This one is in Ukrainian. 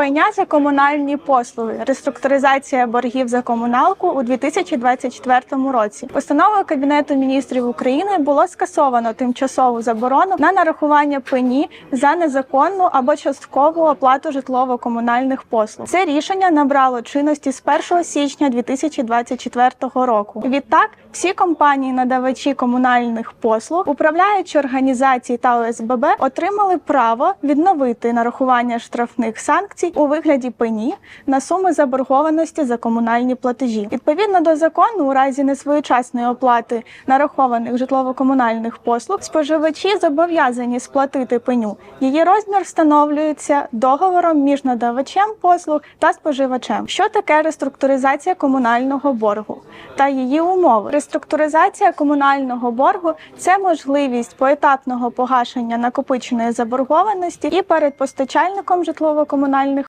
Пеня за комунальні послуги, реструктуризація боргів за комуналку у 2024 році. Постановою Кабінету міністрів України було скасовано тимчасову заборону на нарахування пені за незаконну або часткову оплату житлово-комунальних послуг. Це рішення набрало чинності з 1 січня 2024 року. Відтак, всі компанії-надавачі комунальних послуг, управляючі організації та ОСББ отримали право відновити нарахування штрафних санкцій у вигляді пені на суми заборгованості за комунальні платежі. Відповідно до закону, у разі несвоєчасної оплати нарахованих житлово-комунальних послуг, споживачі зобов'язані сплатити пеню. Її розмір встановлюється договором між надавачем послуг та споживачем. Що таке реструктуризація комунального боргу та її умови? Реструктуризація комунального боргу це можливість поетапного погашення накопиченої заборгованості і перед постачальником житлово-комунальних